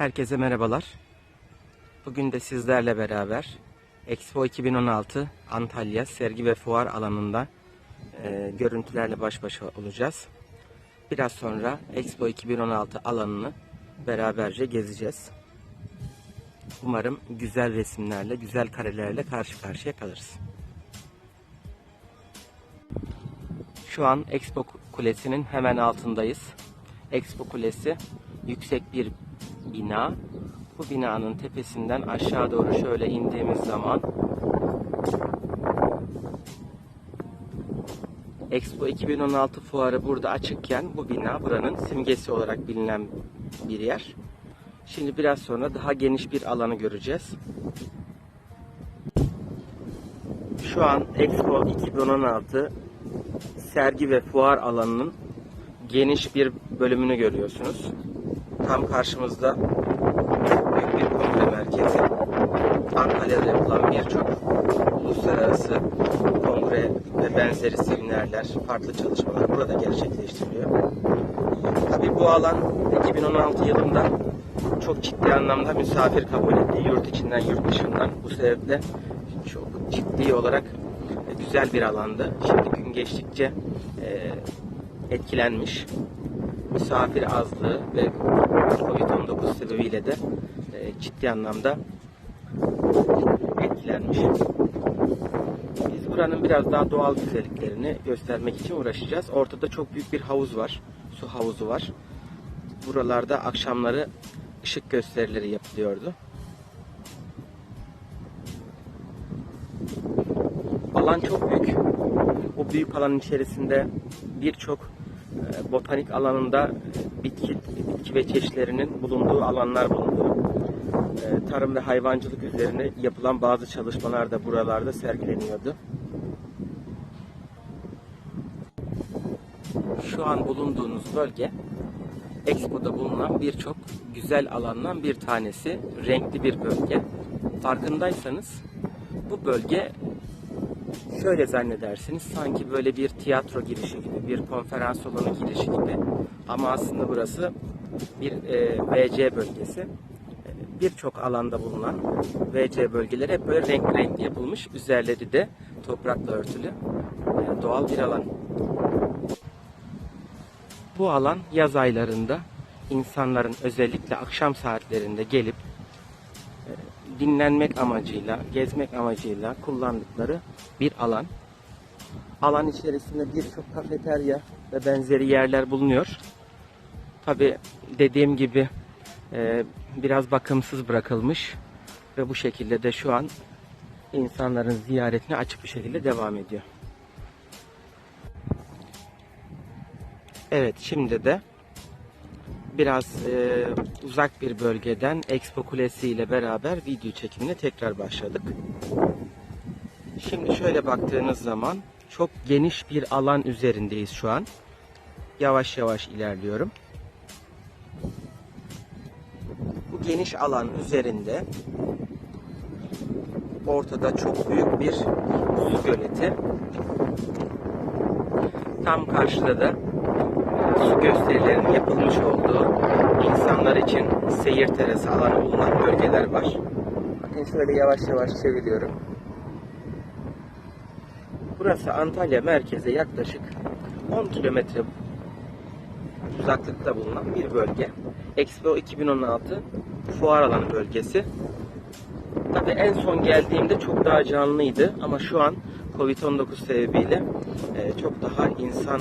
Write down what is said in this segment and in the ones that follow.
Herkese merhabalar. Bugün de sizlerle beraber Expo 2016 Antalya sergi ve fuar alanında e, görüntülerle baş başa olacağız. Biraz sonra Expo 2016 alanını beraberce gezeceğiz. Umarım güzel resimlerle, güzel karelerle karşı karşıya kalırız. Şu an Expo Kulesi'nin hemen altındayız. Expo Kulesi yüksek bir bina. Bu binanın tepesinden aşağı doğru şöyle indiğimiz zaman Expo 2016 fuarı burada açıkken bu bina buranın simgesi olarak bilinen bir yer. Şimdi biraz sonra daha geniş bir alanı göreceğiz. Şu an Expo 2016 sergi ve fuar alanının geniş bir bölümünü görüyorsunuz. Tam karşımızda büyük bir kongre merkezi. Antalya'da yapılan birçok uluslararası kongre ve benzeri seminerler, farklı çalışmalar burada gerçekleştiriliyor. Tabii bu alan 2016 yılında çok ciddi anlamda misafir kabul etti. Yurt içinden, yurt dışından. Bu sebeple çok ciddi olarak güzel bir alandı. Şimdi gün geçtikçe e, etkilenmiş. Misafir azlığı ve Covid-19 sebebiyle de e, ciddi anlamda etkilenmiş. Biz buranın biraz daha doğal güzelliklerini göstermek için uğraşacağız. Ortada çok büyük bir havuz var. Su havuzu var. Buralarda akşamları ışık gösterileri yapılıyordu. Alan çok büyük. O büyük alanın içerisinde birçok botanik alanında bitki, bitki ve çeşitlerinin bulunduğu alanlar bulunuyor. E, Tarım ve hayvancılık üzerine yapılan bazı çalışmalar da buralarda sergileniyordu. Şu an bulunduğunuz bölge Expo'da bulunan birçok güzel alandan bir tanesi. Renkli bir bölge. Farkındaysanız bu bölge şöyle zannedersiniz sanki böyle bir tiyatro girişi gibi, bir konferans salonu girişi gibi. Ama aslında burası bir e, VC bölgesi. E, Birçok alanda bulunan VC bölgeleri hep böyle renk renk yapılmış. Üzerleri de toprakla örtülü. E, doğal bir alan. Bu alan yaz aylarında insanların özellikle akşam saatlerinde gelip dinlenmek amacıyla, gezmek amacıyla kullandıkları bir alan. Alan içerisinde birçok kafeterya ve benzeri yerler bulunuyor. Tabi dediğim gibi e, biraz bakımsız bırakılmış ve bu şekilde de şu an insanların ziyaretine açık bir şekilde devam ediyor. Evet şimdi de biraz e, uzak bir bölgeden Expo Kulesi ile beraber video çekimine tekrar başladık. Şimdi şöyle baktığınız zaman çok geniş bir alan üzerindeyiz şu an. Yavaş yavaş ilerliyorum. Bu geniş alan üzerinde ortada çok büyük bir su göleti. Tam karşıda da su gösterilerinin yapılmış olduğu insanlar için seyir terası alanı bulunan bölgeler var. Bakın şöyle yavaş yavaş çeviriyorum. Burası Antalya merkeze yaklaşık 10 kilometre uzaklıkta bulunan bir bölge. Expo 2016 fuar alanı bölgesi. Tabii en son geldiğimde çok daha canlıydı ama şu an Covid-19 sebebiyle e, çok daha insan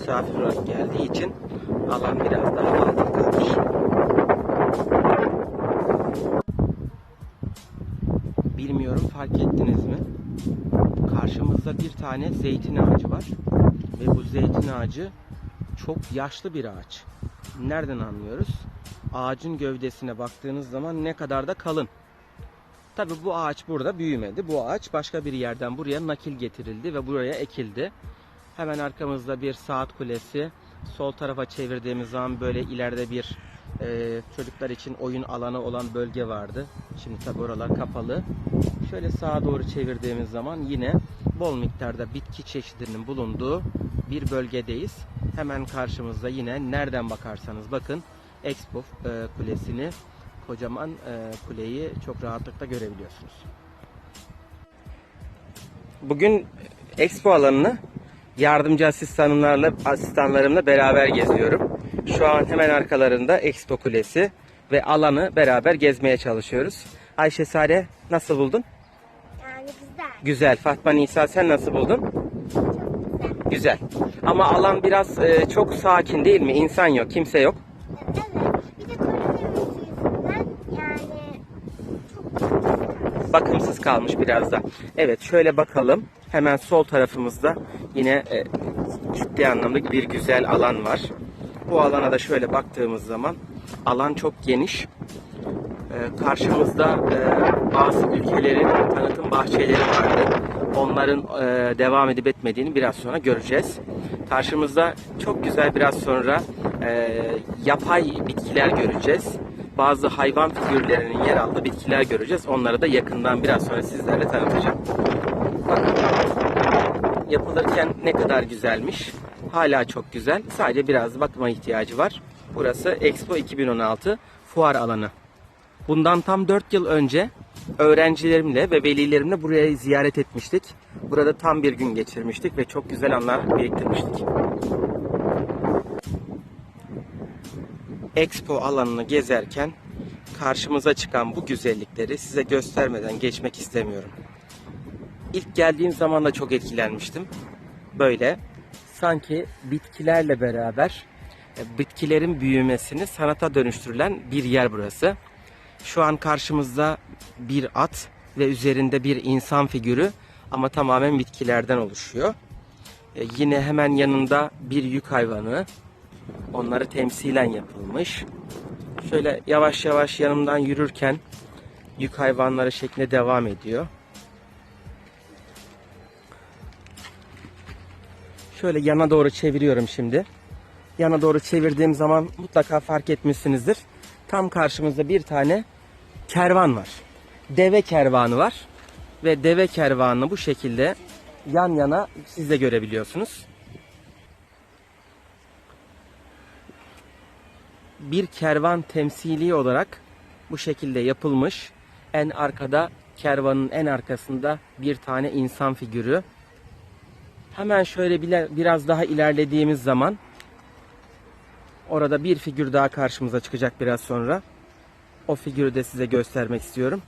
misafir olarak geldiği için alan biraz daha atıl kalmış. Bilmiyorum fark ettiniz mi? Karşımızda bir tane zeytin ağacı var. Ve bu zeytin ağacı çok yaşlı bir ağaç. Nereden anlıyoruz? Ağacın gövdesine baktığınız zaman ne kadar da kalın. Tabi bu ağaç burada büyümedi. Bu ağaç başka bir yerden buraya nakil getirildi ve buraya ekildi. Hemen arkamızda bir saat kulesi. Sol tarafa çevirdiğimiz zaman böyle ileride bir e, çocuklar için oyun alanı olan bölge vardı. Şimdi tabi oralar kapalı. Şöyle sağa doğru çevirdiğimiz zaman yine bol miktarda bitki çeşidinin bulunduğu bir bölgedeyiz. Hemen karşımızda yine nereden bakarsanız bakın Expo e, Kulesi'ni, kocaman e, kuleyi çok rahatlıkla görebiliyorsunuz. Bugün Expo alanını yardımcı asistanlarla asistanlarımla beraber geziyorum. Şu an hemen arkalarında Expo Kulesi ve alanı beraber gezmeye çalışıyoruz. Ayşe Sare nasıl buldun? Yani güzel. Güzel. Fatma Nisa sen nasıl buldun? Çok güzel. Güzel. Ama alan biraz e, çok sakin değil mi? İnsan yok, kimse yok. Evet. Bir de koronavirüs yüzünden yani çok bakımsız. Kalmış biraz da. Evet şöyle bakalım. Hemen sol tarafımızda yine e, ciddi anlamda bir güzel alan var. Bu alana da şöyle baktığımız zaman alan çok geniş. E, karşımızda e, bazı ülkelerin tanıtım bahçeleri vardı. Onların e, devam edip etmediğini biraz sonra göreceğiz. Karşımızda çok güzel biraz sonra e, yapay bitkiler göreceğiz. Bazı hayvan figürlerinin yer aldığı bitkiler göreceğiz. Onları da yakından biraz sonra sizlerle tanıtacağım. Bakın yapılırken ne kadar güzelmiş. Hala çok güzel. Sadece biraz bakıma ihtiyacı var. Burası Expo 2016 fuar alanı. Bundan tam 4 yıl önce öğrencilerimle ve velilerimle buraya ziyaret etmiştik. Burada tam bir gün geçirmiştik ve çok güzel anlar biriktirmiştik. Expo alanını gezerken karşımıza çıkan bu güzellikleri size göstermeden geçmek istemiyorum. İlk geldiğim zaman da çok etkilenmiştim. Böyle sanki bitkilerle beraber e, bitkilerin büyümesini sanata dönüştürülen bir yer burası. Şu an karşımızda bir at ve üzerinde bir insan figürü ama tamamen bitkilerden oluşuyor. E, yine hemen yanında bir yük hayvanı. Onları temsilen yapılmış. Şöyle yavaş yavaş yanımdan yürürken yük hayvanları şeklinde devam ediyor. Şöyle yana doğru çeviriyorum şimdi. Yana doğru çevirdiğim zaman mutlaka fark etmişsinizdir. Tam karşımızda bir tane kervan var. Deve kervanı var. Ve deve kervanını bu şekilde yan yana siz de görebiliyorsunuz. Bir kervan temsili olarak bu şekilde yapılmış. En arkada kervanın en arkasında bir tane insan figürü. Hemen şöyle biraz daha ilerlediğimiz zaman orada bir figür daha karşımıza çıkacak biraz sonra. O figürü de size göstermek istiyorum.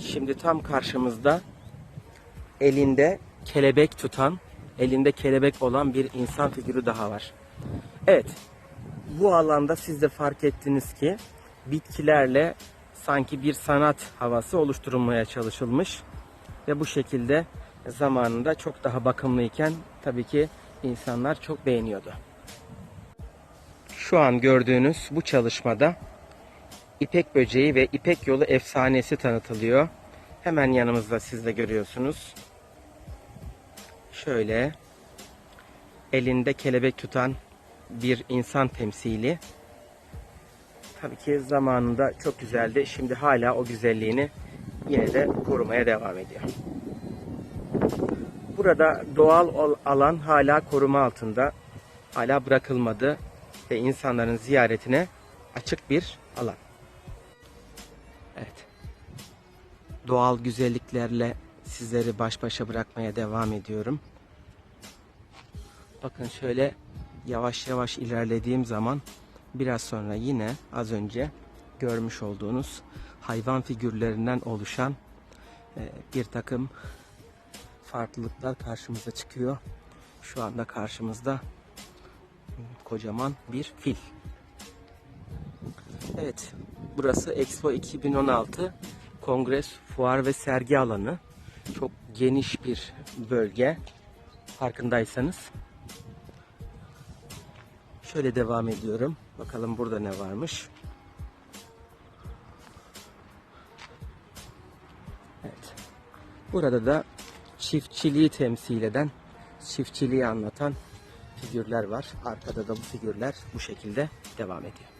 Şimdi tam karşımızda elinde kelebek tutan, elinde kelebek olan bir insan figürü daha var. Evet, bu alanda siz de fark ettiniz ki bitkilerle sanki bir sanat havası oluşturulmaya çalışılmış ve bu şekilde zamanında çok daha bakımlıyken tabii ki insanlar çok beğeniyordu. Şu an gördüğünüz bu çalışmada İpek böceği ve İpek yolu efsanesi tanıtılıyor. Hemen yanımızda siz de görüyorsunuz. Şöyle elinde kelebek tutan bir insan temsili. Tabii ki zamanında çok güzeldi. Şimdi hala o güzelliğini yine de korumaya devam ediyor. Burada doğal alan hala koruma altında. Hala bırakılmadı ve insanların ziyaretine açık bir alan. Evet. Doğal güzelliklerle sizleri baş başa bırakmaya devam ediyorum. Bakın şöyle yavaş yavaş ilerlediğim zaman biraz sonra yine az önce görmüş olduğunuz hayvan figürlerinden oluşan e, bir takım farklılıklar karşımıza çıkıyor. Şu anda karşımızda kocaman bir fil. Evet, burası Expo 2016 Kongres, Fuar ve Sergi alanı. Çok geniş bir bölge. Farkındaysanız. Şöyle devam ediyorum. Bakalım burada ne varmış. Evet. Burada da çiftçiliği temsil eden, çiftçiliği anlatan figürler var. Arkada da bu figürler bu şekilde devam ediyor.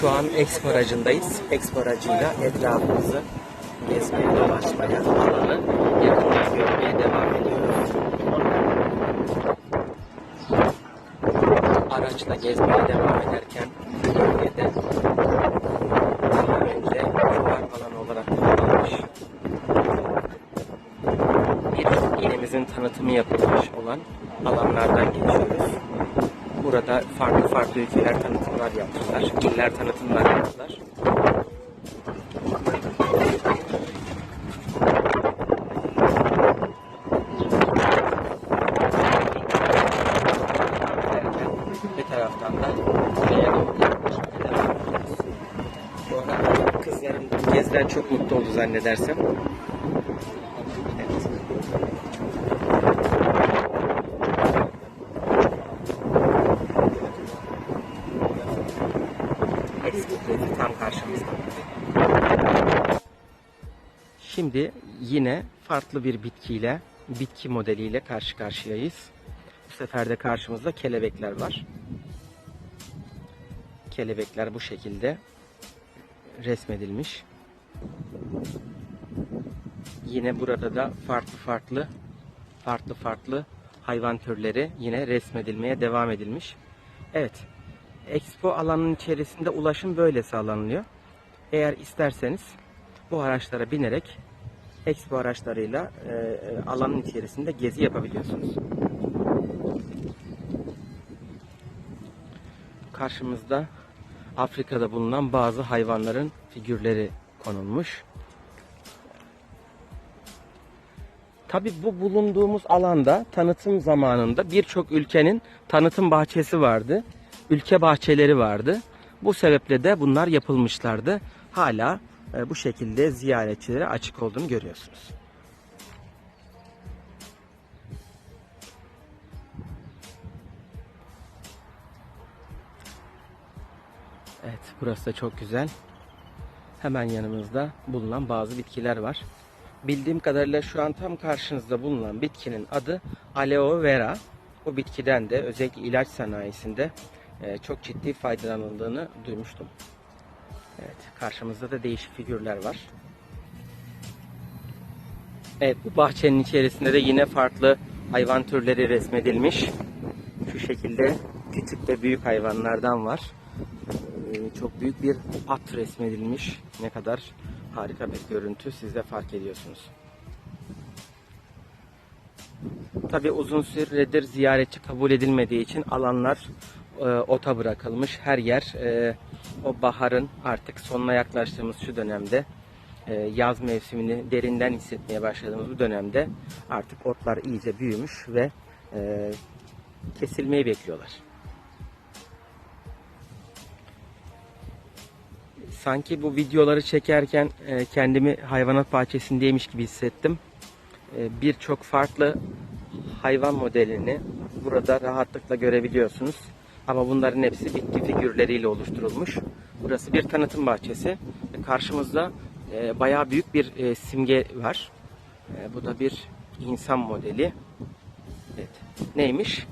Şu an Expo aracındayız. Expo aracıyla etrafımızı gezmeye, dolaşmaya, alanı yakından görmeye devam ediyoruz. Araçla gezmeye devam ederken bölgede daha önce fuar alanı olarak kullanılmış bir ilimizin tanıtımı yapılmış olan alanlardan geçiyoruz. Burada farklı farklı ülkeler tanıtımlar yaptılar, iller tanıtımlar yaptılar. Derken bir taraftan da buraya doğru devam ediyoruz. Bu arada kızlarım gezden çok mutlu oldu zannedersem. Evet. Eski kulesi tam karşımızda. Şimdi yine farklı bir bitkiyle, bitki modeliyle karşı karşıyayız. Bu sefer de karşımızda kelebekler var. Kelebekler bu şekilde resmedilmiş. Yine burada da farklı farklı farklı farklı hayvan türleri yine resmedilmeye devam edilmiş. Evet. Expo alanının içerisinde ulaşım böyle sağlanılıyor. Eğer isterseniz bu araçlara binerek Expo araçlarıyla e, e, alanın içerisinde gezi yapabiliyorsunuz. Karşımızda Afrika'da bulunan bazı hayvanların figürleri konulmuş. Tabi bu bulunduğumuz alanda tanıtım zamanında birçok ülkenin tanıtım bahçesi vardı. Ülke bahçeleri vardı. Bu sebeple de bunlar yapılmışlardı. Hala e, bu şekilde ziyaretçilere açık olduğunu görüyorsunuz. Evet burası da çok güzel. Hemen yanımızda bulunan bazı bitkiler var. Bildiğim kadarıyla şu an tam karşınızda bulunan bitkinin adı aloe vera. Bu bitkiden de özellikle ilaç sanayisinde e, çok ciddi faydalanıldığını duymuştum. Evet, karşımızda da değişik figürler var. Evet, bu bahçenin içerisinde de yine farklı hayvan türleri resmedilmiş. Şu şekilde küçük ve büyük hayvanlardan var. Ee, Çok büyük bir at resmedilmiş. Ne kadar harika bir görüntü siz de fark ediyorsunuz. Tabi uzun süredir ziyaretçi kabul edilmediği için alanlar e, ota bırakılmış. Her yer e, o baharın artık sonuna yaklaştığımız şu dönemde e, yaz mevsimini derinden hissetmeye başladığımız bu dönemde artık otlar iyice büyümüş ve e, kesilmeyi bekliyorlar. Sanki bu videoları çekerken e, kendimi hayvanat bahçesindeymiş gibi hissettim. E, Birçok farklı hayvan modelini burada rahatlıkla görebiliyorsunuz. Ama bunların hepsi bitki figürleriyle oluşturulmuş. Burası bir tanıtım bahçesi. E, Karşımızda e, bayağı büyük bir e, simge var. E, Bu da bir insan modeli. Evet. Neymiş?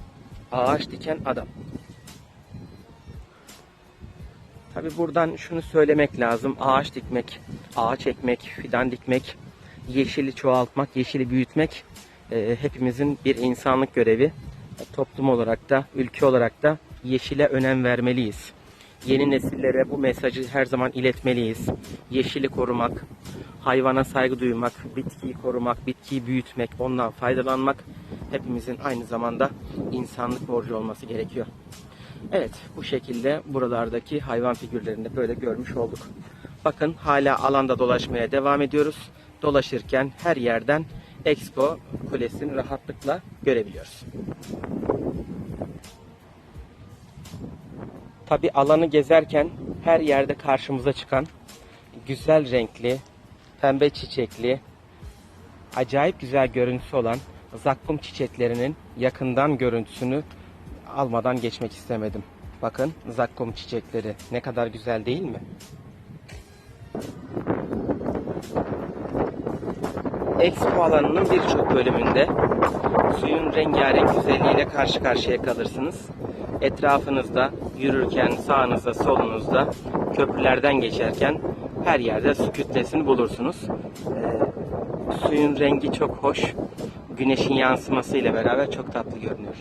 Ağaç diken adam. Tabi buradan şunu söylemek lazım. Ağaç dikmek, ağaç ekmek, fidan dikmek, yeşili çoğaltmak, yeşili büyütmek e, hepimizin bir insanlık görevi. E, Toplum olarak da, ülke olarak da yeşile önem vermeliyiz. Yeni nesillere bu mesajı her zaman iletmeliyiz. Yeşili korumak, hayvana saygı duymak, bitkiyi korumak, bitkiyi büyütmek, ondan faydalanmak hepimizin aynı zamanda insanlık borcu olması gerekiyor. Evet bu şekilde buralardaki hayvan figürlerini böyle görmüş olduk. Bakın hala alanda dolaşmaya devam ediyoruz. Dolaşırken her yerden Expo Kulesi'ni rahatlıkla görebiliyoruz. Tabi alanı gezerken her yerde karşımıza çıkan güzel renkli, pembe çiçekli, acayip güzel görüntüsü olan zakkum çiçeklerinin yakından görüntüsünü almadan geçmek istemedim. Bakın zakkum çiçekleri ne kadar güzel değil mi? Expo alanının birçok bölümünde suyun rengarenk güzelliğiyle karşı karşıya kalırsınız. Etrafınızda yürürken sağınızda solunuzda köprülerden geçerken her yerde su kütlesini bulursunuz. Ee, suyun rengi çok hoş. Güneşin yansımasıyla beraber çok tatlı görünüyor.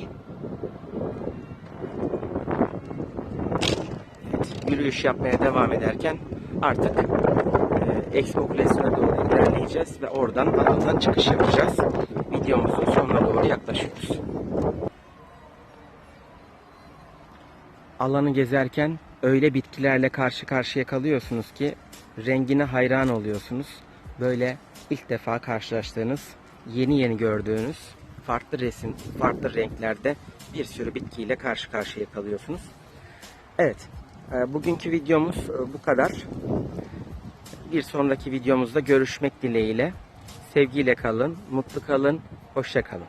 Yürüyüş yapmaya devam ederken artık e, Expo Kulesi'ne doğru ilerleyeceğiz ve oradan alandan çıkış yapacağız. Videomuzun sonuna doğru yaklaşıyoruz. Alanı gezerken öyle bitkilerle karşı karşıya kalıyorsunuz ki rengine hayran oluyorsunuz. Böyle ilk defa karşılaştığınız, yeni yeni gördüğünüz farklı resim, farklı renklerde bir sürü bitkiyle karşı karşıya kalıyorsunuz. Evet, bugünkü videomuz e, bu kadar. Bir sonraki videomuzda görüşmek dileğiyle. Sevgiyle kalın, mutlu kalın, hoşça kalın.